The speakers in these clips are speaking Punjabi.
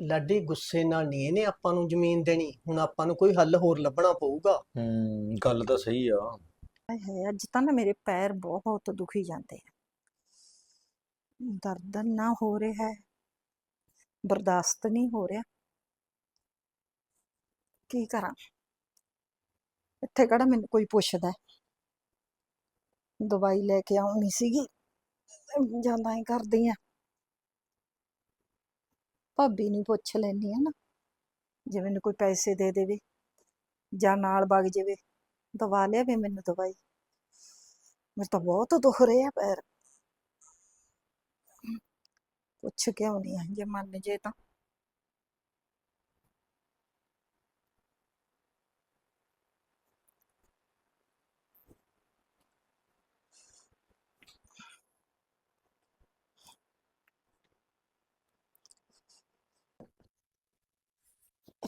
ਲਾਡੀ ਗੁੱਸੇ ਨਾਲ ਨਹੀਂ ਇਹਨੇ ਆਪਾਂ ਨੂੰ ਜ਼ਮੀਨ ਦੇਣੀ ਹੁਣ ਆਪਾਂ ਨੂੰ ਕੋਈ ਹੱਲ ਹੋਰ ਲੱਭਣਾ ਪਊਗਾ। ਹੂੰ ਗੱਲ ਤਾਂ ਸਹੀ ਆ। ਹਾਏ ਹਾਏ ਅੱਜ ਤਾਂ ਨਾ ਮੇਰੇ ਪੈਰ ਬਹੁਤ ਦੁਖੀ ਜਾਂਦੇ ਆ। ਦਰਦ ਨਾ ਹੋ ਰਿਹਾ ਹੈ। ਬਰਦਾਸ਼ਤ ਨਹੀਂ ਹੋ ਰਿਹਾ। ਕੀ ਕਰਾਂ? ਇੱਥੇ ਕਿਹੜਾ ਮੈਨੂੰ ਕੋਈ ਪੁੱਛਦਾ ਹੈ? ਦਵਾਈ ਲੈ ਕੇ ਆਉਣੀ ਸੀਗੀ। ਜਾਂਦਾ ਹੀ ਕਰਦੀ ਆ। ਭਾਬੀ ਨੂੰ ਪੁੱਛ ਲੈਣੀ ਆ ਨਾ, ਜੇ ਮੈਨੂੰ ਕੋਈ ਪੈਸੇ ਦੇ ਦੇਵੇ ਜਾਂ ਨਾਲ ਵਗ ਜਾਵੇ, ਦਵਾ ਲਿਆਵੇ ਮੈਨੂੰ ਦਵਾਈ। ਮੇਰੇ ਤਾਂ ਬਹੁਤ ਦੁੱਖ ਰਿਹਾ ਪੈਰ। ਪੁੱਛ ਕੇ ਆਉਣੀ ਆ ਜੇ ਮੰਨ ਜੇ ਤਾਂ।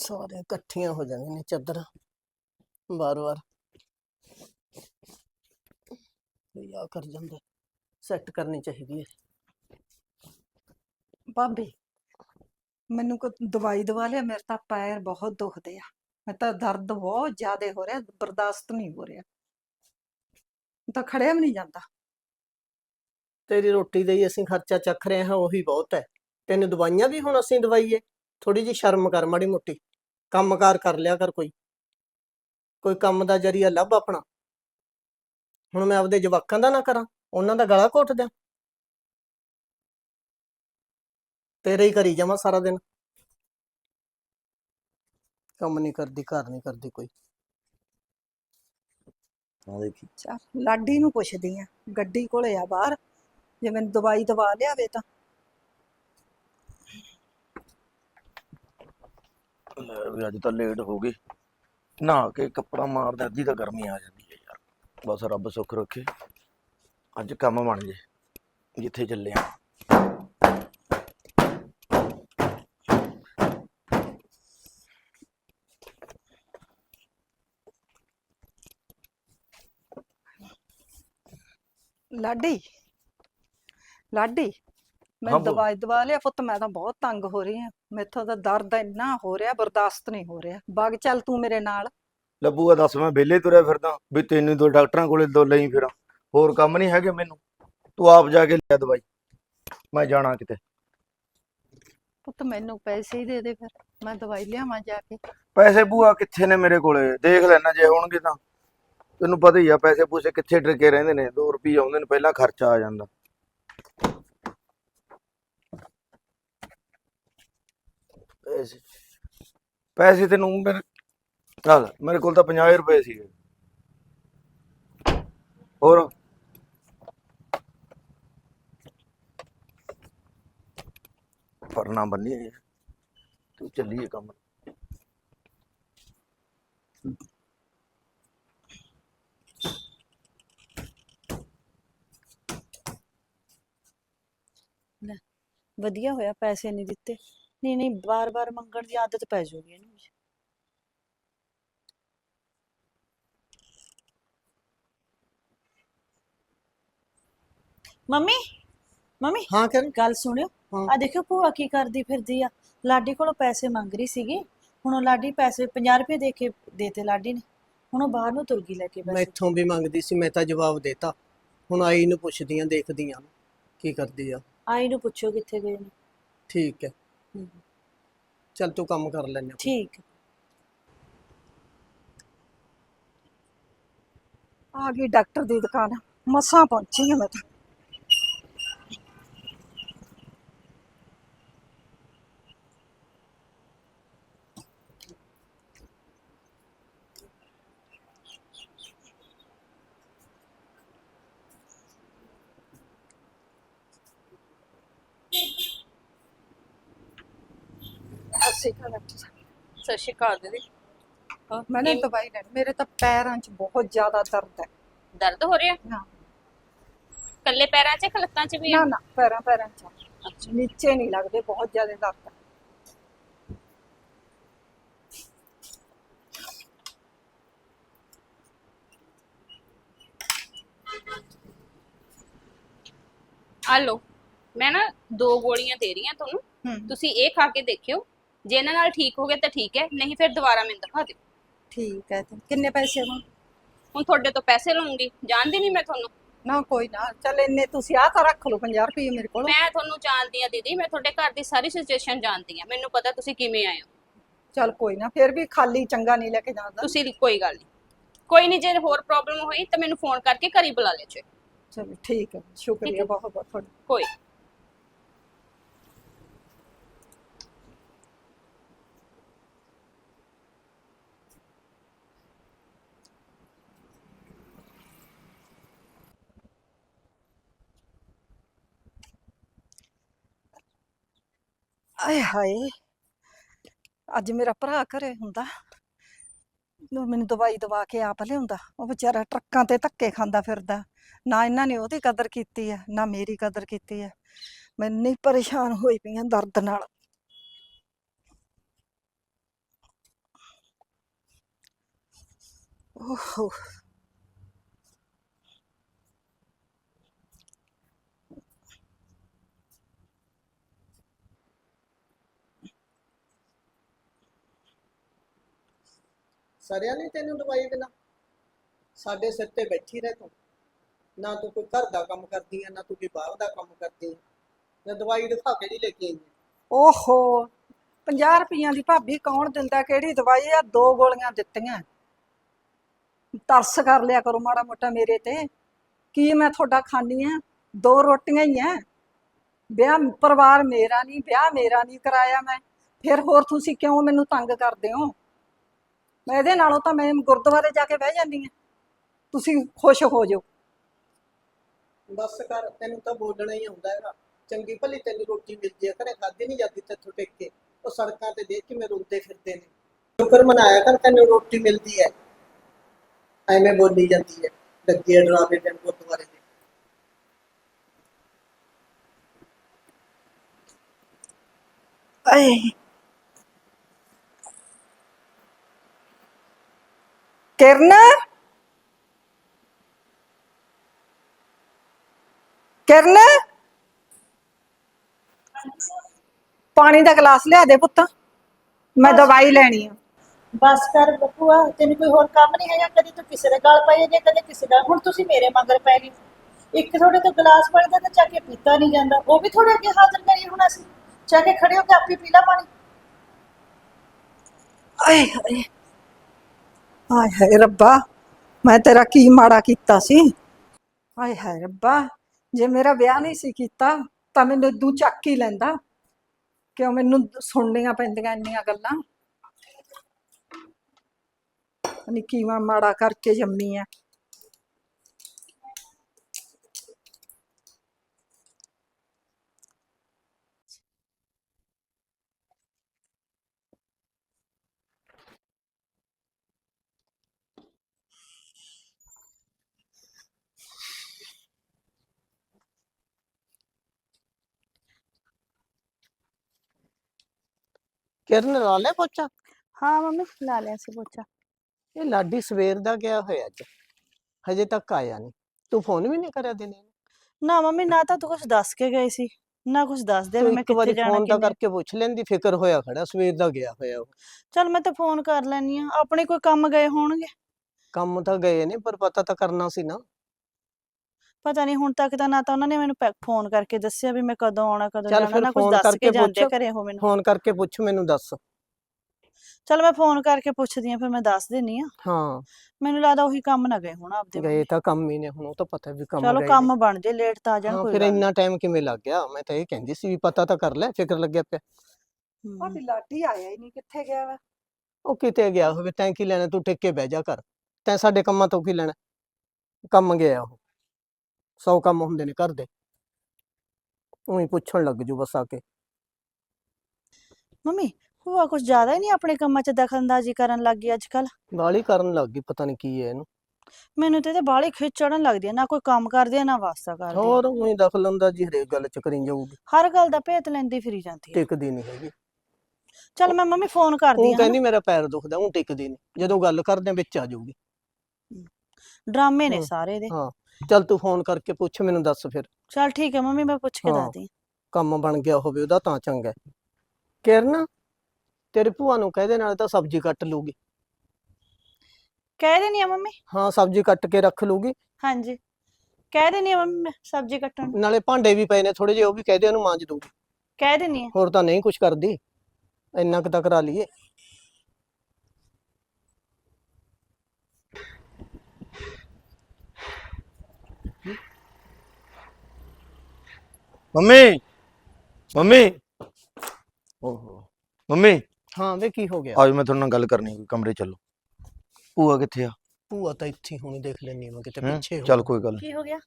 ਸਾਰੇ ਇਕੱਠੀਆਂ ਹੋ ਜਾਂਦੀਆਂ ਨੇ ਚਾਦਰਾਂ ਵਾਰ-ਵਾਰ ਆ ਕਰ ਜਾਂਦਾ ਸੈੱਟ ਕਰਨੀ ਚਾਹੀਦੀ ਹੈ। ਭਾਬੀ ਮੈਨੂੰ ਕੋ ਦਵਾਈ ਦਵਾ ਲਿਆ ਮੇਰੇ ਤਾਂ ਪੈਰ ਬਹੁਤ ਦੁਖਦੇ ਆ। ਮੈਂ ਤਾਂ ਦਰਦ ਬਹੁਤ ਜ਼ਿਆਦਾ ਹੋ ਰਿਹਾ ਬਰਦਾਸ਼ਤ ਨਹੀਂ ਹੋ ਰਿਹਾ। ਤਾਂ ਖੜਿਆ ਵੀ ਨਹੀਂ ਜਾਂਦਾ। ਤੇਰੀ ਰੋਟੀ ਦਾ ਹੀ ਅਸੀਂ ਖਰਚਾ ਚੱਕ ਰਹੇ ਹਾਂ ਉਹੀ ਬਹੁਤ ਹੈ। ਤੈਨੂੰ ਦਵਾਈਆਂ ਵੀ ਹੁਣ ਅਸੀਂ ਦਵਾਈਏ ਥੋੜੀ ਜੀ ਸ਼ਰਮ ਕਰ ਮਾੜੀ ਮੋਟੀ। ਕੰਮਕਾਰ ਕਰ ਲਿਆ ਕਰ ਕੋਈ। ਕੋਈ ਕੰਮ ਦਾ ਜਰੀਆ ਲੱਭ ਆਪਣਾ। ਹੁਣ ਮੈਂ ਆਪਦੇ ਜਵਾਕਾਂ ਦਾ ਨਾ ਕਰਾਂ ਉਹਨਾਂ ਦਾ ਗਲਾ ਘੋਟ ਦਿਆਂ। ਤੇਰੇ ਹੀ ਕਰੀ ਜਾਵਾਂ ਸਾਰਾ ਦਿਨ। ਕੰਮ ਨਹੀਂ ਕਰਦੀ ਘਰ ਨਹੀਂ ਕਰਦੀ ਕੋਈ। ਆ ਦੇਖੀ। ਚੱਲ ਲਾਡੀ ਨੂੰ ਪੁੱਛਦੀ ਆ ਗੱਡੀ ਕੋਲੇ ਆ ਬਾਹਰ ਜੇ ਮੈਨੂੰ ਦਵਾਈ ਦਵਾ ਲਿਆਵੇ ਤਾਂ। ਲੈ ਵੀ ਅੱਜ ਤਾਂ ਲੇਟ ਹੋ ਗਈ। ਨਹਾ ਕੇ ਕੱਪੜਾ ਮਾਰਦਾ ਅੱਧੀ ਤਾਂ ਗਰਮੀ ਆ ਜਾਂਦੀ ਹੈ ਯਾਰ। ਬਸ ਰੱਬ ਸੁੱਖ ਰੱਖੇ। ਅੱਜ ਕੰਮ ਬਣ ਜੇ ਜਿੱਥੇ ਚੱਲੇ ਆ। ਲਾਡੀ ਲਾਡੀ ਮੈਂ ਹਾਂ ਬੋਲ। ਦਵਾਈ ਦਵਾ ਲਿਆ ਪੁੱਤ ਮੈਂ ਤਾਂ ਬਹੁਤ ਤੰਗ ਹੋ ਰਹੀ ਹਾਂ ਮੈਥੋਂ ਤਾਂ ਦਰਦ ਇੰਨਾ ਹੋ ਰਿਹਾ ਬਰਦਾਸ਼ਤ ਨਹੀਂ ਹੋ ਰਿਹਾ। ਬਾਗ ਚੱਲ ਤੂੰ ਮੇਰੇ ਨਾਲ। ਲੱਭੂਗਾ ਦੱਸ ਮੈਂ ਵਿਹਲੇ ਤੁਰਿਆ ਫਿਰਦਾ ਵੀ ਤੈਨੂੰ ਦੋ ਡਾਕਟਰਾਂ ਕੋਲੇ ਦੋ ਲਈ ਫਿਰਾਂ। ਹੋਰ ਕੰਮ ਨਹੀਂ ਹੈਗੇ ਮੈਨੂੰ। ਤੂੰ ਆਪ ਜਾ ਕੇ ਲਿਆ ਦਵਾਈ। ਮੈਂ ਜਾਣਾ ਕਿਤੇ। ਪੁੱਤ ਮੈਨੂੰ ਪੈਸੇ ਹੀ ਦੇ ਦੇ ਫਿਰ। ਮੈਂ ਦਵਾਈ ਲਿਆਵਾਂ ਜਾ ਕੇ। ਪੈਸੇ ਬੂਆ ਕਿੱਥੇ ਨੇ ਮੇਰੇ ਕੋਲੇ? ਦੇਖ ਲੈਣਾ ਜੇ ਹੋਣਗੇ ਤਾਂ। ਤੈਨੂੰ ਪਤਾ ਹੀ ਆ ਪੈਸੇ ਪੂਸੇ ਕਿੱਥੇ ਟਿਕੇ ਰਹਿੰਦੇ ਨੇ। 2 ਰੁਪਏ ਆਉਂਦੇ ਨੇ ਪਹਿਲਾਂ ਖਰਚਾ ਆ ਜਾਂਦਾ। ਪੈਸੇ ਪੈਸੇ ਤੈਨੂੰ ਮੇਰੇ ਚੱਲ ਮੇਰੇ ਕੋਲ ਤਾਂ 50 ਰੁਪਏ ਸੀ। ਹੋਰ? ਪਰਨਾ ਬੰਨੀ ਤੂੰ ਚੱਲੀਏ ਕੰਮ। ਵਧੀਆ ਹੋਇਆ, ਪੈਸੇ ਨਹੀਂ ਦਿੱਤੇ। ਨਹੀਂ ਨਹੀਂ ਬਾਰ-ਬਾਰ ਮੰਗਣ ਦੀ ਆਦਤ ਪੈ ਜਾਊਗੀ ਇਹਨੂੰ ਮੰਮੀ ਮੰਮੀ ਹਾਂ ਕਰ ਗੱਲ ਸੁਣਿਓ। ਹਾਂ। ਆ ਦੇਖਿਓ ਭੂਆ ਕੀ ਕਰਦੀ ਫਿਰਦੀ ਆ। ਲਾਡੀ ਕੋਲੋਂ ਪੈਸੇ ਮੰਗ ਰਹੀ ਸੀਗੀ। ਹੁਣ ਉਹ ਲਾਡੀ ਪੈਸੇ 50 ਰੁਪਏ ਦੇ ਕੇ ਦੇਤੇ ਲਾਡੀ ਨੇ। ਹੁਣ ਉਹ ਬਾਹਰ ਨੂੰ ਤੁਰ ਗਈ ਲੈ ਕੇ ਪੈਸੇ। ਮੈਥੋਂ ਵੀ ਮੰਗਦੀ ਸੀ ਮੈਂ ਤਾਂ ਜਵਾਬ ਦੇਤਾ। ਹੁਣ ਆਈ ਨੂੰ ਪੁੱਛਦੀਆਂ ਦੇਖਦੀਆਂ ਕੀ ਕਰਦੀ ਆ। ਆਈ ਨੂੰ ਪੁੱਛੋ ਕਿੱਥੇ ਗਏ ਨੇ ਠੀਕ ਹੈ। ਚੱਲ ਤੂੰ ਕੰਮ ਕਰ ਲੈਨੇ ਠੀਕ ਆ ਗਈ ਡਾਕਟਰ ਦੀ ਦੁਕਾਨ। ਮਸਾਂ ਪਹੁੰਚੀ ਹਾਂ ਮੈਂ ਤਾਂ ਅਸੀਂ ਕਾ ਡਾਕਟਰ ਸਾਹਿਬ ਸਤਿ ਸ਼੍ਰੀ ਅਕਾਲ ਦੀਦੀ। ਹੋਰ ਮੈਨੇ ਕੀ ਦਵਾਈ ਲੈਣੀ ਮੇਰੇ ਤਾਂ ਪੈਰਾਂ 'ਚ ਬਹੁਤ ਜ਼ਿਆਦਾ ਦਰਦ ਹੈ। ਦਰਦ ਹੋ ਰਿਹਾ? ਹਾਂ ਕੱਲੇ ਪੈਰਾਂ 'ਚ ਕਿ ਲੱਤਾਂ 'ਚ ਵੀ? ਨਾ ਨਾ ਪੈਰਾਂ ਪੈਰਾਂ 'ਚ। ਅੱਛਾ। ਨੀਚੇ ਨਹੀਂ ਲੱਗਦੇ ਬਹੁਤ ਜ਼ਿਆਦਾ ਦਰਦ ਹੈ। ਆ ਲਓ ਮੈਂ ਨਾ ਦੋ ਗੋਲੀਆਂ ਦੇ ਰਹੀ ਹਾਂ ਤੁਹਾਨੂੰ। ਤੁਸੀਂ ਇਹ ਖਾ ਕੇ ਦੇਖਿਓ ਜੇ ਇਹਨਾਂ ਨਾਲ ਠੀਕ ਹੋ ਗਿਆ ਤਾਂ ਠੀਕ ਹੈ ਨਹੀਂ ਫਿਰ ਦੁਬਾਰਾ ਮੈਨੂੰ ਦਿਖਾ ਦਿਓ। ਠੀਕ ਹੈ ਤੇ ਕਿੰਨੇ ਪੈਸੇ ਹੁਣ? ਹੁਣ ਤੁਹਾਡੇ ਤੋਂ ਪੈਸੇ ਲਵਾਂਗੀ ਜਾਣਦੀ ਨਹੀਂ ਮੈਂ ਤੁਹਾਨੂੰ। ਨਾ ਕੋਈ ਨਾ ਚੱਲ ਇੰਨੇ ਤੁਸੀਂ ਆਹ ਤਾਂ ਰੱਖ ਲਓ 50 ਰੁਪਏ ਮੇਰੇ ਕੋਲ। ਮੈਂ ਤੁਹਾਨੂੰ ਜਾਣਦੀ ਆ ਦੀਦੀ ਮੈਂ ਤੁਹਾਡੇ ਘਰ ਦੀ ਸਾਰੀ ਸਿਚੁਏਸ਼ਨ ਜਾਣਦੀ ਆ ਮੈਨੂੰ ਪਤਾ ਤੁਸੀਂ ਕਿਵੇਂ ਆਏ ਹੋ। ਚੱਲ ਕੋਈ ਨਾ ਫਿਰ ਵੀ ਖਾਲੀ ਚੰਗਾ ਨਹੀਂ ਲੈ ਕੇ ਜਾਂਦਾ। ਤੁਸੀਂ ਕੋਈ ਗੱਲ ਨਹੀਂ। ਕੋਈ ਨਹੀਂ ਜੇ ਹੋਰ ਪ੍ਰੋਬਲਮ ਹੋਈ ਤਾਂ ਮੈਨੂੰ ਫੋਨ ਕਰਕੇ ਘਰ ਬੁਲਾ ਲਿਓ ਚਲੋ ਠੀਕ ਹੈ ਸ਼ੁਕਰੀਆ ਬਹੁਤ ਬਹੁਤ ਤੁਹਾਡਾ। ਕੋਈ ਆਏ ਹਾਏ, ਅੱਜ ਮੇਰਾ ਭਰਾ ਘਰੇ ਹੁੰਦਾ, ਉਹ ਮੈਨੂੰ ਦਵਾਈ ਦਵਾ ਕੇ ਆਪ ਲਿਆਉਂਦਾ, ਉਹ ਵਿਚਾਰਾ ਟਰੱਕਾਂ ਤੇ ਧੱਕੇ ਖਾਂਦਾ ਫਿਰਦਾ, ਨਾ ਇਹਨਾਂ ਨੇ ਉਹਦੀ ਕਦਰ ਕੀਤੀ ਹੈ ਨਾ ਮੇਰੀ ਕਦਰ ਕੀਤੀ ਹੈ ਮੈਂ ਇੰਨੀ ਪਰੇਸ਼ਾਨ ਹੋਈ ਪਈ ਹਾਂ ਦਰਦ ਨਾਲ। ਓਹੋ। ਸਰਿਆ ਨਹੀਂ ਤੈਨੂੰ ਦਵਾਈ ਬਿਨਾ? ਸਾਡੇ ਸਿਰ ਤੇ ਬੈਠੀ ਰਹਿ ਤੂੰ। ਨਾ ਤੂੰ ਕੋਈ ਘਰ ਦਾ ਕੰਮ ਕਰਦੀ ਹੈ ਨਾ ਤੂੰ ਕੋਈ ਬਾਹਰ ਦਾ ਕੰਮ ਕਰਦੀ। ਨਾ ਦਵਾਈ ਦਿਖਾ ਕੇ ਨਹੀਂ ਲੈ ਕੇ ਆਈ। ਓਹੋ 50 ਰੁਪਈਆਂ ਦੀ ਭਾਬੀ ਕੌਣ ਦਿੰਦਾ, ਕਿਹੜੀ ਦਵਾਈ ਆ? ਦੋ ਗੋਲੀਆਂ ਦਿੱਤੀਆਂ। ਤਰਸ ਕਰ ਲਿਆ ਕਰੋ ਮਾੜਾ ਮੋਟਾ ਮੇਰੇ ਤੇ। ਕੀ ਮੈਂ ਤੁਹਾਡਾ ਖਾਣੀ ਆ? ਦੋ ਰੋਟੀਆਂ ਹੀ ਆ। ਵਿਆਹ ਪਰਿਵਾਰ ਮੇਰਾ ਨਹੀਂ, ਵਿਆਹ ਮੇਰਾ ਨਹੀਂ ਕਰਾਇਆ ਮੈਂ। ਫਿਰ ਹੋਰ ਤੁਸੀਂ ਕਿਉਂ ਮੈਨੂੰ ਤੰਗ ਕਰਦੇ ਹੋ? ਮੈਂ ਇਹਦੇ ਨਾਲੋਂ ਤਾਂ ਮੈਂ ਗੁਰਦੁਆਰੇ ਜਾ ਕੇ ਬਹਿ ਜਾਂਦੀ ਆ ਤੁਸੀਂ ਖੁਸ਼ ਹੋ ਜਾਓ। ਬਸ ਕਰ ਤੈਨੂੰ ਤਾਂ ਬੋਲਣਾ ਹੀ ਆਉਂਦਾ ਹੈਗਾ। ਚੰਗੀ ਭਲੀ ਤੈਨੂੰ ਰੋਟੀ ਮਿਲਦੀ ਹੈ ਘਰੇ ਖਾਦੀ ਨਹੀਂ ਜਾਂਦੀ ਤੇਥੋਂ ਟਿਕ ਕੇ। ਉਹ ਸੜਕਾਂ ਤੇ ਦੇਖ ਕਿਵੇਂ ਰੋਂਦੇ ਫਿਰਦੇ ਨੇ। ਸ਼ੁਕਰ ਮਨਾਇਆ ਕਰ ਤੈਨੂੰ ਰੋਟੀ ਮਿਲਦੀ ਹੈ। ਐਵੇਂ ਬੋਲੀ ਜਾਂਦੀ ਹੈ ਲੱਗੀ ਹੈ ਡਰਾਵੇ ਦੇ ਗੁਰਦੁਆਰੇ ਦੇ। ਆਏ। ਕਿਰਨ ਕਿਰਨ ਪਾਣੀ ਦਾ ਗਲਾਸ ਲਿਆ ਦੇ ਪੁੱਤ। ਮੈਂ ਦਵਾਈ ਲੈਣੀ ਆ। ਬਸ ਕਰ ਬਕੂਆ ਤੈਨੂੰ ਕੋਈ ਹੋਰ ਕੰਮ ਨਹੀਂ ਹੈਗਾ? ਕਦੇ ਤੂੰ ਕਿਸੇ ਦੇ ਗਲ ਪਈ ਜੇ ਕਦੇ ਕਿਸੇ ਦਾ। ਹੁਣ ਤੁਸੀਂ ਮੇਰੇ ਮਗਰ ਪੈ ਗਏ। ਇੱਕ ਤੁਹਾਡੇ ਤੋਂ ਗਲਾਸ ਪੜਦਾ ਤਾਂ ਚੱਕ ਕੇ ਪੀਤਾ ਨਹੀਂ ਜਾਂਦਾ। ਉਹ ਵੀ ਤੁਹਾਡੇ ਅੱਗੇ ਹਾਜ਼ਰ ਕਰੀ ਹੁਣ ਅਸੀਂ। ਚੱਕ ਕੇ ਖੜੇ ਹੋ ਕੇ ਆਪੇ ਪੀ ਲਾ ਪਾਣੀ। ਆਏ ਹਾਏ। ਆਏ ਹਾਏ ਰੱਬਾ, ਮੈਂ ਤੇਰਾ ਕੀ ਮਾੜਾ ਕੀਤਾ ਸੀ? ਹਾਏ ਹਾਏ ਰੱਬਾ, ਜੇ ਮੇਰਾ ਵਿਆਹ ਨਹੀਂ ਸੀ ਕੀਤਾ, ਤਾਂ ਮੈਨੂੰ ਦੂ ਚੱਕ ਹੀ ਲੈਂਦਾ। ਕਿਉਂ ਮੈਨੂੰ ਸੁਣਨੀਆਂ ਪੈਂਦੀਆਂ ਇੰਨੀਆਂ ਗੱਲਾਂ? ਨੀ ਕੀਵਾ ਮਾੜਾ ਕਰਕੇ ਜੰਮੀ ਆ। ਕਿਰਨ ਲਾ ਲੈ ਪੋਚਾ? ਹਾਂ ਮੰਮੀ ਲਾ ਲਿਆ ਸੀ ਪੋਚਾ। ਇਹ ਲਾਡੀ ਸਵੇਰ ਦਾ ਗਿਆ ਹੋਇਆ ਅੱਜ। ਹਜੇ ਤੱਕ ਆਇਆ ਨਹੀਂ। ਤੂੰ ਫੋਨ ਵੀ ਨਹੀਂ ਕਰਿਆ ਦਿਨੇ ਨਾ? ਮੰਮੀ ਨਾ ਤਾਂ ਤੂੰ ਕੁਝ ਦੱਸ ਕੇ ਗਈ ਸੀ। ਨਾ ਕੁਝ ਦੱਸ ਦੇ ਮੈਂ ਕਿੱਥੇ ਜਾਣਾ ਫੋਨ ਤਾਂ ਕਰਕੇ ਪੁੱਛ ਲੈਂਦੀ ਫਿਕਰ ਹੋਇਆ ਖੜਾ ਸਵੇਰ ਦਾ ਗਿਆ ਹੋਇਆ ਉਹ। ਚਲ ਮੈਂ ਤਾਂ ਫੋਨ ਕਰ ਲੈਣੀ ਆ ਆਪਣੇ ਕੋਈ ਕੰਮ ਗਏ ਹੋਣਗੇ? ਕੰਮ ਤਾਂ ਗਏ ਨੇ ਪਰ ਪਤਾ ਤਾਂ ਕਰਨਾ ਸੀ ਨਾ। ਪਤਾ ਨਹੀਂ ਹੁਣ ਤੱਕ ਤਾਂ ਨਾ ਤਾਂ ਉਹਨਾਂ ਨੇ ਮੈਨੂੰ ਫੋਨ ਕਰਕੇ ਦੱਸਿਆ ਵੀ ਮੈਂ ਕਦੋਂ ਆਉਣਾ ਕਦੋਂ ਚੱਲ ਜਾਣਾ ਫਿਰ ਨਾ ਕੁਝ ਦੱਸ ਕਰਕੇ ਕੇ ਜਾਂਦੇ ਪੁੱਛ। ਘਰੇ ਹੋ ਮੈਨੂੰ। ਫੋਨ ਕਰਕੇ ਪੁੱਛ ਮੈਨੂੰ ਦੱਸ। ਚਲ ਮੈਂ ਫੋਨ ਕਰਕੇ ਪੁੱਛਦੀ ਆ ਫਿਰ ਮੈਂ ਦੱਸ ਦਿੰਨੀ ਆ ਹਾਂ। ਮੈਨੂੰ ਲੱਗਦਾ ਉਹੀ ਕੰਮ ਨਾ ਗਏ ਹੁਣ ਆਪਦੇ ਗਏ ਤਾਂ ਕੰਮ ਹੀ ਨੇ ਹੁਣ ਉਹ ਤਾਂ ਪਤਾ ਵੀ ਕੰਮ ਚਲੋ ਗਏ। ਕੰਮ ਬਣ ਜੇ ਲੇਟ ਤਾਂ ਆ ਜਾਣ ਹਾਂ ਕੋਈ ਫਿਰ ਗੱਲ। ਇੰਨਾ ਟਾਈਮ ਕਿਵੇਂ ਲੱਗ ਗਿਆ? ਮੈਂ ਤਾਂ ਇਹ ਕਹਿੰਦੀ ਸੀ ਵੀ ਪਤਾ ਤਾਂ ਕਰ ਲੈ ਫਿਕਰ ਲੱਗਿਆ ਪਿਆ। ਹਮ, ਭਾਬੀ ਲਾਡੀ ਆਇਆ ਹੀ ਨਹੀਂ ਕਿੱਥੇ ਗਿਆ ਵਾ? ਉਹ ਕਿਤੇ ਗਿਆ ਹੋਵੇ ਤੈਂ ਕੀ ਲੈਣਾ ਤੂੰ ਟਿਕ ਬਹਿ ਜਾ ਕਰ ਤੈਂ ਸਾਡੇ ਕੰਮਾਂ ਤੋਂ ਕੀ ਲੈਣਾ? ਕੰਮ ਗਿਆ ਉਹ। ਸੌ ਕੰਮ ਹੁੰਦੇ ਨੇ ਘਰ ਦੇ। ਉਹੀ ਪੁੱਛਣ ਲੱਗ ਜੂ ਬਸ ਆ ਕੇ। ਮੰਮੀ ਭੂਆ ਕੁਝ ਜ਼ਿਆਦਾ ਹੀ ਨਹੀਂ ਆਪਣੇ ਕੰਮਾਂ 'ਚ ਦਖਲਅੰਦਾਜ਼ੀ ਕਰਨ ਲੱਗ ਗਈ ਅੱਜ ਕੱਲ ਗਾਲੀ ਕਰਨ ਲੱਗ ਗਈ ਪਤਾ ਨਹੀਂ ਕੀ ਹੈ ਇਹਨੂੰ। ਮੈਨੂੰ ਤੇ ਇਹਦੇ ਬਾਹਲੀ ਖਿੱਚ ਚੜਨ ਲੱਗਦੀ ਆ ਨਾ ਕੋਈ ਕੰਮ ਕਰਦੀ ਆ ਨਾ ਵਾਸਤਾ ਕਰਦੀ। ਹੋਰ ਉਹੀ ਦਖਲ ਅੰਦਾਜ਼ੀ ਹਰੇਕ ਗੱਲ ਚ ਕਰੀ ਜਾਊਗੀ। ਹਰ ਗੱਲ ਦਾ ਭੇਤ ਲੈਂਦੀ ਫਿਰੀ ਜਾਂਦੀ ਆ ਟਿਕਦੀ ਨਹੀਂ ਹੈਗੀ। ਚਲ ਮੈਂ ਮੰਮੀ ਫੋਨ ਕਰਦੀ ਉਹ ਕਹਿੰਦੀ ਮੇਰਾ ਪੈਰ ਦੁਖਦਾ ਉਹ ਟਿਕਦੀ ਨਹੀਂ। ਜਦੋਂ ਗੱਲ ਕਰਦੇ ਆ ਵਿੱਚ ਆ ਜਾਊਗੀ। ਡਰਾਮੇ ਨੇ ਹਮ, ਸਾਰੇ ਇਹਦੇ। ਹਾਂ। ਚੱਲ ਤੂੰ ਫੋਨ ਕਰਕੇ ਪੁੱਛ ਮੈਨੂੰ ਦੱਸ ਫਿਰ। ਚਲ ਠੀਕ ਹੈ ਮੰਮੀ ਮੈਂ ਪੁੱਛ ਕੇ ਹਾਂ। ਦੱਸਦੀ ਕੰਮ ਬਣ ਗਿਆ ਹੋਵੇ ਉਹਦਾ ਤਾਂ ਚੰਗਾ। ਹੈ। ਕਿਰਨ ਤੇਰੀ ਭੂਆ ਨੂੰ ਕਹਿ ਦੇ ਨਾਲੇ ਤਾਂ ਸਬਜ਼ੀ ਕੱਟ ਲੂਗੀ ਕਹਿ ਦੇਣੀ ਆ ਮੰਮੀ? ਹਾਂ ਸਬਜ਼ੀ ਕੱਟ ਕੇ ਰੱਖ ਲੂਗੀ ਹਾਂਜੀ। ਕਹਿ ਦੇਣੀ ਆ ਮੰਮੀ ਮੈਂ ਸਬਜ਼ੀ ਕੱਟਣ ਨੂੰ। ਨਾਲੇ ਭਾਂਡੇ ਵੀ ਪਏ ਨੇ ਥੋੜੇ ਜਿਹੇ ਉਹ ਵੀ ਕਹਿ ਦੇ ਉਹਨੂੰ ਮਾਂਜ ਦੂਗੀ ਕਹਿ ਦੇਣੀ ਆ। ਹੋਰ ਤਾਂ ਨਹੀਂ ਕੁਝ ਕਰਦੀ। ਇੰਨਾ ਕੁ ਤਾਂ ਕਰਾ ਲਈਏ। Mummy mummy. ਓਹੋ। ਮੰਮੀ। ਹਾਂ ਵੇ ਕੀ ਹੋ ਗਿਆ? ਅੱਜ ਮੈਂ ਤੁਹਾਡੇ ਨਾਲ ਗੱਲ ਕਰਨੀ ਹੈ ਕਮਰੇ ਚੱਲੋ। ਭੂਆ ਕਿੱਥੇ ਆ? ਭੂਆ ਤਾਂ ਇੱਥੇ ਹੀ ਹੋਣੀ ਦੇਖ ਲੈਣੀ ਮੈਂ ਕਿਤੇ ਹੈਂ? ਪਿੱਛੇ ਚੱਲ ਹੋਣੀ। ਕੋਈ ਗੱਲ ਨੀ। ਕੀ ਹੋ ਗਿਆ?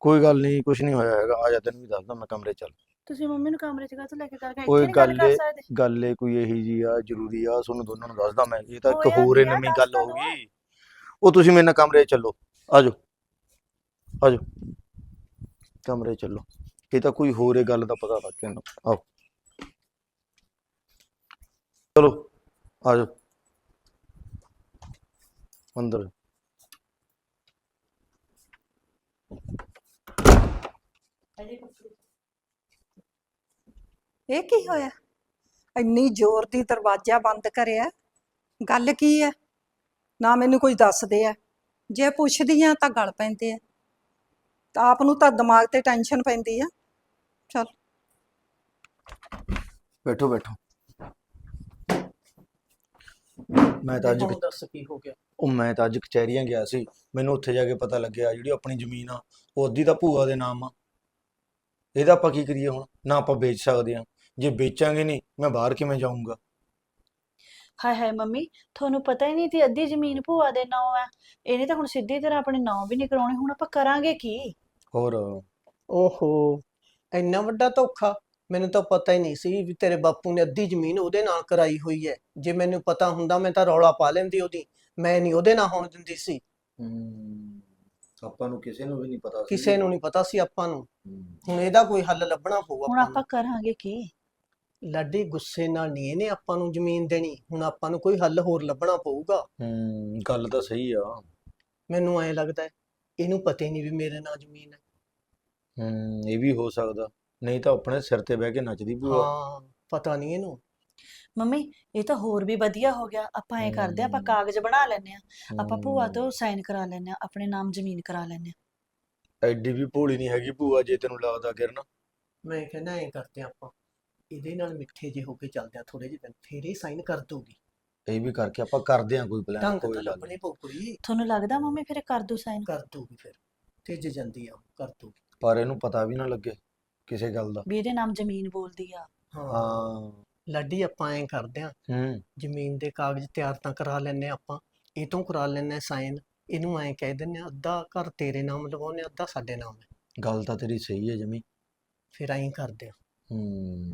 ਕੋਈ ਗੱਲ ਨਹੀਂ ਕੁਝ ਨਹੀਂ ਹੋਇਆ ਹੈਗਾ। ਆ ਜਾ ਤੈਨੂੰ ਵੀ ਦੱਸਦਾ ਮੈਂ ਕਮਰੇ ਚੱਲ। ਤੁਸੀਂ ਮੰਮੀ ਨੂੰ ਕਮਰੇ 'ਚ ਕਾਹਤੋਂ ਲੈ ਕੇ ਕਰ ਗਏ? ਓਏ ਇੱਥੇ ਨਹੀਂ ਗੱਲ ਗੱਲ ਕਰ ਏ- ਸਕਦੇ? ਗੱਲ ਏ ਕੋਈ ਇਹੀ ਜੀ ਆ ਜ਼ਰੂਰੀ ਆ ਤੁਹਾਨੂੰ ਦੋਨਾਂ ਨੂੰ ਦੱਸਦਾ ਮੈਂ ਇਹ ਤਾਂ ਇੱਕ ਹੋਇਆ ਹੋਰ ਹੀ ਨਵੀਂ ਗੱਲ ਹੋ। ਗਈ। ਉਹ ਤੁਸੀਂ ਮੇਰੇ ਨਾਲ ਕਮਰੇ 'ਚ ਚੱਲੋ। ਆਜੋ। ਆਜੋ। ਕਮਰੇ 'ਚ ਚੱਲੋ। ਇਹ ਤਾਂ ਕੋਈ ਹੋਰ ਹੀ ਗੱਲ ਦਾ ਪਤਾ ਲੱਗ ਗਿਆ ਆਓ। ਚਲੋ ਆਜੋ ਅੰਦਰ। ਇਹ ਕੀ ਹੋਇਆ? ਇੰਨੀ ਜ਼ੋਰ ਦੀ ਦਰਵਾਜ਼ਾ ਬੰਦ ਕਰਿਆ। ਗੱਲ ਕੀ ਹੈ? ਨਾ ਮੈਨੂੰ ਕੋਈ ਦੱਸਦੇ ਆ। ਜੇ ਪੁੱਛਦੀ ਆ ਤਾਂ ਗੱਲ ਪੈਂਦੇ ਆ। ਆਪ ਨੂੰ ਤਾਂ ਦਿਮਾਗ ਤੇ ਟੈਨਸ਼ਨ ਪੈਂਦੀ ਆ। ਚਲ। ਬੈਠੋ ਬੈਠੋ। ਮੈਂ ਤਾਂ ਅੱਜ ਹੁਣ ਦੱਸ ਕੀ ਹੋ ਗਿਆ। ਉਹ ਮੈਂ ਤਾਂ ਅੱਜ ਕਚਹਿਰੀਆਂ ਗਿਆ ਸੀ। ਮੈਨੂੰ ਉੱਥੇ ਜਾ ਕੇ ਪਤਾ ਲੱਗਿਆ ਜਿਹੜੀ ਆਪਣੀ ਜ਼ਮੀਨ ਆ ਉਹ ਅੱਧੀ ਤਾਂ ਭੂਆ ਦੇ ਨਾਮ ਆ। ਇਹਦਾ ਆਪਾਂ ਕੀ ਕਰੀਏ ਹੁਣ? ਨਾ ਆਪਾਂ ਵੇਚ ਸਕਦੇ ਆ ਜੇ ਵੇਚਾਂਗੇ ਨਹੀਂ ਮੈਂ ਬਾਹਰ ਕਿਵੇਂ ਜਾਊਂਗਾ? ਹਾਏ ਹਾਏ ਮੰਮੀ ਤੁਹਾਨੂੰ ਪਤਾ ਹੀ ਨਹੀਂ ਤੇ ਅੱਧੀ ਜ਼ਮੀਨ ਭੂਆ ਦੇ ਨਾਂ ਆ। ਇਹਨੇ ਤਾਂ ਹੁਣ ਸਿੱਧੀ ਤਰ੍ਹਾਂ ਆਪਣੇ ਨਾਂ ਵੀ ਨਹੀਂ ਕਰਾਉਣੇ। ਹੁਣ ਆਪਾਂ ਕਰਾਂਗੇ ਕੀ? ਹੋਰ? ਓਹੋ। ਇੰਨਾ ਵੱਡਾ ਧੋਖਾ? ਮੈਨੂੰ ਤਾਂ ਪਤਾ ਹੀ ਨਹੀਂ ਸੀ ਵੀ ਤੇਰੇ ਬਾਪੂ ਨੇ ਅੱਧੀ ਜ਼ਮੀਨ ਉਹਦੇ ਨਾਲ ਕਰਾਈ ਹੋਈ ਹੈ। ਜੇ ਮੈਨੂੰ ਪਤਾ ਹੁੰਦਾ ਮੈਂ ਤਾਂ ਰੌਲਾ ਪਾ ਲੈਂਦੀ ਉਹਦੀ। ਮੈਂ ਨਹੀਂ ਉਹਦੇ ਨਾਲ ਹੋਣ ਦਿੰਦੀ ਸੀ। ਆਪਾਂ ਨੂੰ ਕਿਸੇ ਨੂੰ ਵੀ ਨਹੀਂ ਪਤਾ ਕਿਸੇ ਨੂੰ ਨਹੀਂ ਪਤਾ ਸੀ ਆਪਾਂ ਨੂੰ। ਹੁਣ ਇਹਦਾ ਕੋਈ ਹੱਲ ਲੱਭਣਾ ਪਊ ਹੁਣ ਆਪਾਂ ਕਰਾਂਗੇ ਕੀ? ਲਾਡੀ ਗੁੱਸੇ ਨਾਲ ਨਹੀਂ ਇਹਨੇ ਆਪਾਂ ਨੂੰ ਜ਼ਮੀਨ ਦੇਣੀ। ਹੁਣ ਆਪਾਂ ਨੂੰ ਕੋਈ ਹੱਲ ਹੋਰ ਲੱਭਣਾ ਪਊਗਾ। ਹੂੰ ਗੱਲ ਤਾਂ ਸਹੀ ਆ। ਮੈਨੂੰ ਐਂ ਲੱਗਦਾ ਹੈ ਇਹਨੂੰ ਪਤਾ ਹੀ ਨਹੀਂ ਵੀ ਮੇਰੇ ਨਾਲ ਜ਼ਮੀਨ ਹੈ। ਹੂੰ ਇਹ ਵੀ ਹੋ ਸਕਦਾ। ਨਹੀਂ ਤਾਂ ਆਪਣੇ ਸਿਰ ਤੇ ਬਹਿ ਕੇ ਨੱਚਦੀ ਭੂਆ। ਹਾਂ ਪਤਾ ਨਹੀਂ ਇਹਨੂੰ। ਮੰਮੀ ਇਹ ਤਾਂ ਹੋਰ ਵੀ ਵਧੀਆ ਹੋ ਗਿਆ। ਆਪਾਂ ਐ ਕਰਦੇ ਆ ਆਪਾਂ ਹਮ। ਕਾਗਜ਼ ਬਣਾ ਲੈਨੇ ਆ ਆਪਾਂ ਭੂਆ। ਤੋਂ ਸਾਈਨ ਕਰਾ ਲੈਨੇ ਆ ਆਪਣੇ ਨਾਮ ਜ਼ਮੀਨ ਕਰਾ ਲੈਨੇ ਆ ਐਡੀ ਵੀ ਭੋਲੀ ਨਹੀਂ ਹੈਗੀ ਭੂਆ ਜੇ ਤੈਨੂੰ ਲੱਗਦਾ ਕਿਰਨ। ਮੈਂ ਕਹਿੰਦਾ ਐਂ ਕਰਦੇ ਹਾਂ ਆਪਾਂ। ਇਹਦੇ ਨਾਲ ਮਿੱਠੇ ਜੇ ਹੋ ਕੇ ਚੱਲਦੇ ਆ ਥੋੜੇ ਜਿਹੇ ਦਿਨ ਫੇਰ ਇਹ ਸਾਈਨ ਕਰ ਦੂਗੀ ਇਹ ਵੀ ਕਰਕੇ ਆਪਾਂ ਕਰਦੇ ਆ ਕੋਈ ਪਲਾਨ ਢੰਗ ਕੋਈ ਤਾਂ ਗੱਲ ਲੱਭਣੇ ਪਊ ਕੋਈ ਤੁਹਾਨੂੰ ਲੱਗਦਾ ਮੰਮੀ ਫਿਰ ਕਰ ਦੂ ਸਾਈਨ? ਕਰ ਦੂਗੀ ਫਿਰ। ਤੇਜ ਜਾਂਦੀ ਆ ਉਹ, ਕਰ ਦੂਗੀ ਪਰ ਇਹਨੂੰ ਪਤਾ ਵੀ ਨਾ ਲੱਗੇ ਕਿਸੇ ਗੱਲ ਦਾ। ਵੀ ਇਹਦੇ ਨਾਮ ਜ਼ਮੀਨ ਬੋਲਦੀ ਆ। ਹਾਂ। ਹਾਂ ਲਾਡੀ ਆਪਾਂ ਐਂ ਕਰਦੇ ਆ ਹੂੰ। ਜ਼ਮੀਨ ਦੇ ਕਾਗਜ਼ ਤਿਆਰ ਤਾਂ ਕਰਾ ਲੈਨੇ ਆਪਾਂ। ਇਹ ਤੋਂ ਕਰਾ ਲੈਨੇ ਸਾਈਨ। ਇਹਨੂੰ ਐਂ ਕਹਿ ਦਿੰਨੇ ਆ ਅੱਧਾ ਘਰ ਤੇਰੇ ਨਾਮ ਲਵਾਉਨੇ ਅੱਧਾ ਸਾਡੇ ਨਾਮ ਹੈ। ਗੱਲ ਤਾਂ ਤੇਰੀ ਸਹੀ ਹੈ ਜਮੀ। ਫਿਰ ਐਂ ਕਰਦੇ ਆ ਹੂੰ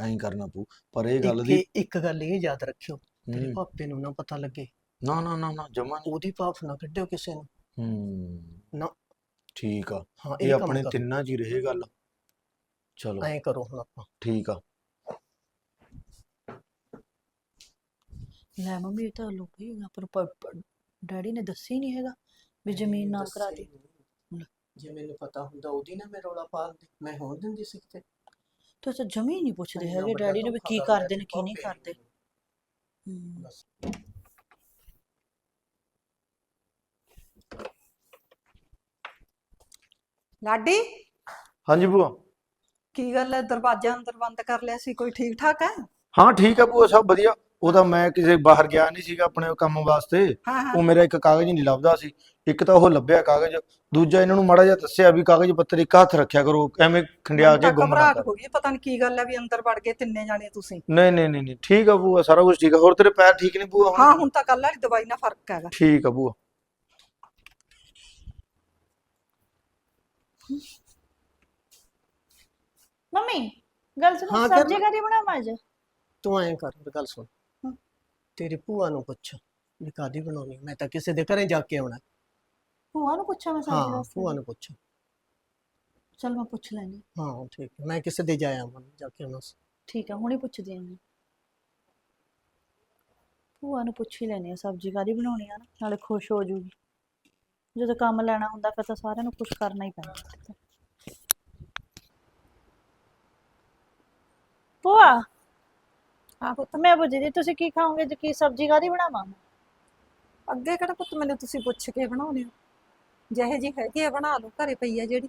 ਐਂ ਕਰਨਾ ਪਊ। ਪਰ ਇਹ ਗੱਲ ਇੱਕ ਦੀ ਇੱਕ ਗੱਲ ਇਹ ਯਾਦ ਰੱਖਿਓ ਤੇਰੇ ਹੂੰ, ਪਾਪੇ ਨੂੰ ਨਾ ਪਤਾ ਲੱਗੇ। ਨਾ ਨਾ ਨਾ ਨਾ ਜਮਾ ਨਹੀਂ ਉਹਦੀ ਭਾਫ ਨਾ ਕੱਢਿਓ ਕਿਸੇ ਨੂੰ। ਹੂੰ। ਨਾ। ਠੀਕ ਆ। ਹਾਂ ਇਹ ਕੰਮ ਆਪਣੇ ਕਰੋ। ਤਿੰਨਾਂ 'ਚ ਹੀ ਰਹੇ ਗੱਲ। ਚਲੋ। ਐਂ ਕਰੋ ਹੁਣ ਆਪਾਂ। ਠੀਕ ਆ। ਲੈ ਮੰਮੀ ਇਹ ਤਾਂ ਲੋਕੀ ਆਪਾਂ ਨੂੰ ਪ- ਪ- ਡੈਡੀ ਨੇ ਦੱਸਿਆ ਹੀ ਨਹੀਂ ਹੈਗਾ ਵੀ ਜ਼ਮੀਨ ਨਾਮ ਕਰਾ ਦੇ। ਲੈ। ਜੇ ਮੈਨੂੰ ਪਤਾ ਹੁੰਦਾ ਉਹਦੀ ਨਾ ਮੈਂ ਰੌਲਾ ਪਾ ਦਿੰਦੀ। ਮੈਂ ਹੋਣ ਦਿੰਦੀ ਸੀ ਕਿਤੇ। ਤੂੰ ਤਾਂ ਜਮੀ ਹੀ ਨਹੀਂ ਪੁੱਛਦੇ ਇੰਨਾ ਹੈਗੇ। ਵੱਡਾ ਡੈਡੀ ਨੂੰ ਵੀ ਧੋਖਾ ਕੀ ਕਰ ਕਰਦੇ ਨੇ ਕੀ ਨਹੀਂ ਕਰਦੇ। ਹਮ, ਬਸ। ਲਾਡੀ? ਹਾਂਜੀ ਭੂਆ। ਕੀ ਗੱਲ ਹੈ ਦਰਵਾਜ਼ਾ ਅੰਦਰ ਬੰਦ ਕਰ ਲਿਆ ਸੀ ਕੋਈ ਠੀਕ ਠਾਕ ਹੈ ਹਾਂ ਠੀਕ ਆ ਭੂਆ ਸਭ ਵਧੀਆ। ਉਹਦਾ ਮੈਂ ਕਿਸੇ ਬਾਹਰ ਗਿਆ ਨਹੀਂ ਸੀਗਾ ਆਪਣੇ ਕੰਮ ਵਾਸਤੇ। ਹਾਂ ਹਾਂ। ਉਹ ਮੇਰਾ ਇੱਕ ਕਾਗਜ਼ ਨਹੀਂ ਲੱਭਦਾ ਸੀ। ਇੱਕ ਤਾਂ ਉਹ ਲੱਭਿਆ ਕਾਗਜ਼। ਦੂਜਾ ਇਹਨਾਂ ਨੂੰ ਮਾੜਾ ਜਿਹਾ ਦੱਸਿਆ ਵੀ ਕਾਗਜ਼ ਪੱਤਰ ਇੱਕ ਹੱਥ ਰੱਖਿਆ ਕਰੋ ਐਵੇਂ ਖੰਡਿਆ ਕੇ ਤਾਂ ਗੁੰਮ ਨਾ ਘਬਰਾਹਟ ਕਰ ਹੋ ਗਈ ਪਤਾ ਨਹੀਂ ਕੀ ਗੱਲ ਹੈ ਵੀ ਅੰਦਰ ਵੜ ਗਏ ਤਿੰਨੇ ਜਾਣੇ ਤੁਸੀਂ। ਨਹੀਂ ਨਹੀਂ ਨਹੀਂ ਨਹੀਂ ਠੀਕ ਆ ਭੂਆ ਸਾਰਾ ਕੁਝ ਠੀਕ ਆ। ਹੋਰ ਤੇਰੇ ਪੈਰ ਠੀਕ ਨੇ ਭੂਆ ਹੁਣ? ਹਾਂ ਹੁਣ ਤਾਂ ਕੱਲ ਵਾਲੀ ਦਵਾਈ ਨਾਲ ਫ਼ਰਕ ਹੈਗਾ। ਠੀਕ ਆ ਭੂਆ। ਮੰਮੀ ਗੱਲ ਸੁਣੋ ਹਾਂ, ਕਰ ਸਬਜ਼ੀ। ਕਾਦੀ ਬਣਾਵਾਂ ਅੱਜ? ਤੂੰ ਐਂ ਕਰ ਮੇਰੀ ਗੱਲ ਸੁਣ। ਹਾਂ। ਤੇਰੀ ਭੂਆ ਨੂੰ ਪੁੱਛ ਵੀ ਕਾਦੀ ਬਣਾਉਣੀ ਮੈਂ ਤਾਂ ਕਿਸੇ ਦੇ ਘਰੇ ਜਾ ਕੇ ਆਉਣਾ। ਭੂਆ ਨੂੰ ਪੁੱਛਾਂ ਮੈਂ ਸਬਜ਼ੀ ਹਾਂ ਵਾਸਤੇ? ਭੂਆ ਨੂੰ ਪੁੱਛ। ਚਲ ਮੈਂ ਪੁੱਛ ਲੈਣੀ ਹਾਂ। ਠੀਕ ਹੈ ਮੈਂ ਕਿਸੇ ਦੇ ਜਾਇਆ ਮੈਂ ਜਾ ਕੇ ਆਉਣਾ। ਸੀ ਠੀਕ ਆ ਹੁਣੇ ਪੁੱਛਦੀ ਆਂ ਮੈਂ। ਭੂਆ ਨੂੰ ਪੁੱਛ ਹੀ ਲੈਣੀ ਆ ਸਬਜ਼ੀ ਕਾਦੀ ਬਣਾਉਣੀ ਆ ਨਾ ਨਾਲੇ ਖੁਸ਼ ਹੋ ਜੂਗੀ। ਜਦੋਂ ਕੰਮ ਲੈਣਾ ਹੁੰਦਾ ਫਿਰ ਤਾਂ ਸਾਰਿਆਂ ਨੂੰ ਕੁਝ ਕਰਨਾ ਹੀ ਪੈਂਦਾ। ਭੂਆ ਹਾਂ ਪੁੱਤ। ਮੈਂ ਪੁੱਛਦੀ ਤੁਸੀਂ ਕੀ ਖਾਓਗੇ? ਜੇ ਕੀ ਸਬਜ਼ੀ ਕਾਦੀ ਬਣਾਵਾਂ? ਅੱਗੇ ਕਿਹੜਾ ਪੁੱਤ ਮੈਨੂੰ ਤੁਸੀਂ ਪੁੱਛ ਕੇ ਬਣਾਉਣੇ ਹੋ? ਜਿਹੇ ਜੀ ਹੈਗੀ ਆ ਬਣਾ ਲਓ ਘਰੇ ਪਈ ਆ ਜਿਹੜੀ।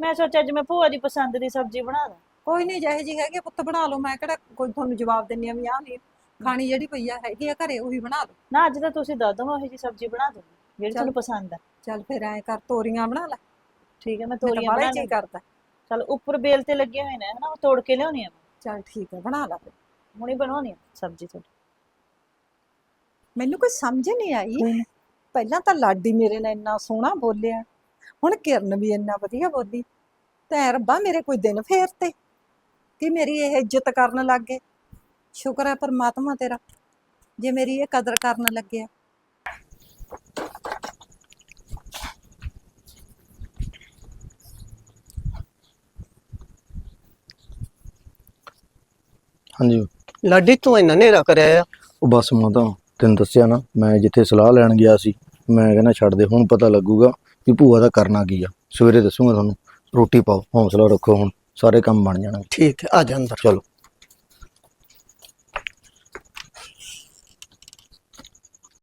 ਮੈਂ ਸੋਚਿਆ ਅੱਜ ਮੈਂ ਭੂਆ ਦੀ ਪਸੰਦ ਦੀ ਸਬਜ਼ੀ ਬਣਾ ਦਾਂ। ਕੋਈ ਨਹੀਂ ਜਿਹੇ ਜੀ ਹੈਗੀ ਆ ਪੁੱਤ ਬਣਾ ਲਓ। ਮੈਂ ਕਿਹੜਾ ਕੋਈ ਤੁਹਾਨੂੰ ਜਵਾਬ ਦਿੰਨੀ ਆ ਵੀ ਆਹ ਨਹੀਂ ਖਾਣੀ ਜਿਹੜੀ ਪਈ ਆ ਹੈਗੀ ਆ ਘਰੇ ਉਹੀ ਬਣਾ ਲਓ। ਨਾ ਅੱਜ ਤਾਂ ਤੁਸੀਂ ਦੱਸ ਦੋ ਮੈਂ ਉਹੀ ਜੀ ਸਬਜ਼ੀ ਬਣਾ ਦੂੰਗੀ ਜਿਹੜੀ ਤੁਹਾਨੂੰ ਪਸੰਦ ਹੈ ਚੱਲ ਫਿਰ ਐਂ ਕਰ ਤੋਰੀਆਂ ਬਣਾ ਲੈ। ਠੀਕ ਹੈ ਮੈਂ ਤੋਰੀਆਂ ਬਣਾ ਲਈ ਕਰਦਾ। ਚਲ ਉੱਪਰ ਬੇਲ ਤੇ ਲੱਗੇ ਹੋਏ ਨੇ ਹਨਾ ਉਹ ਤੋੜ ਕੇ ਲਿਆਉਣੀ ਆ ਚੱਲ ਠੀਕ ਹੈ ਬਣਾ ਲੈ ਫਿਰ। ਹੁਣੀ ਬਣਾਉਣੀ ਆ ਸਬਜ਼ੀ ਤੁਹਾਡੀ। ਮੈਨੂੰ ਕੋਈ ਸਮਝ ਨਹੀਂ ਆਈ। ਪਹਿਲਾਂ ਤਾਂ ਲਾਡੀ ਮੇਰੇ ਨਾਲ ਇੰਨਾ ਸੋਹਣਾ ਬੋਲਿਆ। ਹੁਣ ਕਿਰਨ ਵੀ ਇੰਨਾ ਵਧੀਆ ਬੋਲੀ। ਤੇ ਰੱਬਾ ਮੇਰੇ ਕੋਈ ਦਿਨ ਫੇਰ ਤੇ। ਕਿ ਮੇਰੀ ਇਹ ਇੱਜ਼ਤ ਕਰਨ ਲੱਗ ਗਏ। ਸ਼ੁਕਰ ਹੈ ਪਰਮਾਤਮਾ ਤੇਰਾ। ਜੇ ਮੇਰੀ ਇਹ ਕਦਰ ਕਰਨ ਲੱਗਿਆ। ਹਾਂਜੀ। ਲਾਡੀ ਤੂੰ ਇੰਨਾ ਹਨੇਰਾ ਕਰਿਆ ਆ। ਉਹ ਬਸ ਮੈਂ ਤਾਂ ਤੈਨੂੰ ਦੱਸਿਆ ਨਾ ਮੈਂ ਜਿੱਥੇ ਸਲਾਹ ਲੈਣ ਗਿਆ ਸੀ ਮੈਂ ਕਹਿੰਦਾ ਛੱਡ ਦੇ ਹੁਣ ਪਤਾ ਲੱਗੂਗਾ ਕਿ ਭੂਆ ਦਾ ਕਰਨਾ ਕੀ ਆ। ਸਵੇਰੇ ਦੱਸੂਗਾ ਤੁਹਾਨੂੰ ਰੋਟੀ ਪਾਓ ਹੌਸਲਾ ਰੱਖੋ ਹੁਣ ਸਾਰੇ ਕੰਮ ਬਣ ਜਾਣਗੇ। ਠੀਕ ਹੈ ਆ ਜਾ ਅੰਦਰ। ਚਲੋ।